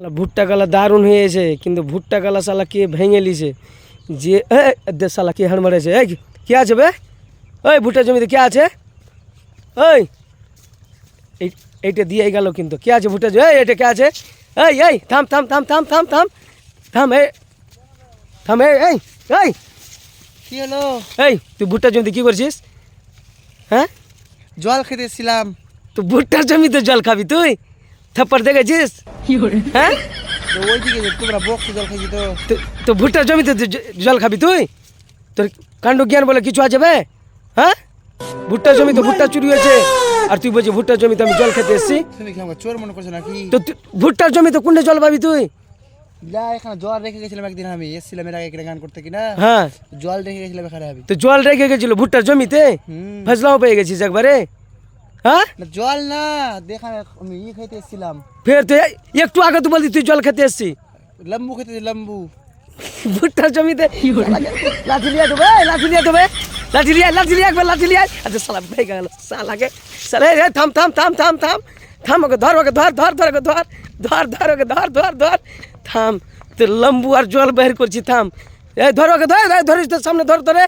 ভুট্টা গালা দারুণ হয়েছে কিন্তু ভুট্টা গালা শালা কে ভেঙে লিছে? যে এ, শালা কে হাড় মারেছে। এই কে আছে বে? ওই ভুট্টা জমিতে কে আছে? ওই এইটা দিয়ে গেল কিন্তু। কে আছে ভুট্টা জমি? এটা কে আছে? এই এই থাম থাম থাম থাম থাম থাম থাম এই থাম এই এই এই। কি হলো? এই তুই ভুট্টা জমিতে কী করছিস? হ্যাঁ? জল খেতেছিলাম। তো ভুট্টার জমিতে জল খাবি তুই? থাপ্পড় দেখেছিস? হ্যাঁ? তো ওই দিকে তোমরা বক্স জল খাইছি তো। তো- ভুট্টার জমিতে জল খাবি তুই? তোর কাণ্ড জ্ঞান বলে কিছু আছে বে? হ্যাঁ? ভুট্টার জমিতে ভুট্টা চুরি হয়েছে। আর তুই বলছিস ভুট্টার জমিতে আমি জল খেতে এসেছি। তুমি কি আমাকে চোর মনে করছ নাকি? তো ভুট্টার জমিতে কোনটা জল পাবি তুই? যা এখানে জল রেখে গেছিলাম একদিন আমি। এসেছিলাম এর আগে গান করতে কিনা? হ্যাঁ। জল রেখে গেছিলাম এখানে আমি। তো জল রেখে গেছিল ভুট্টার জমিতে? হুম। ফসলাও পেয়ে গেছিস একবারে? হ্যাঁ? জল না দেখা আমি ই খাইতে এসেছিলাম। ফের তুই একটু আগে তুই বলতি তুই জল খেতে এসছি। লম্বু খেতে লম্বু। ভুট্টার জমিতে। লাঠি লিয়া দেবে লাঠি লিয়া দেবে লাঠি লিয়া লাঠি লিয়া একবার লাঠি লিয়া আচ্ছা সালা ভেঙে গেল সালাকে সালা রে থাম থাম থাম থাম থাম। থাম ওকে ধর ওকে ধর ধর ধর ওকে ধর। ধর ধর ওকে ধর ধর ধর। থাম তো লম্বু আর জল বের করছি থাম। এই ধর ওকে ধর ধরিস তোর সামনে ধর ধরে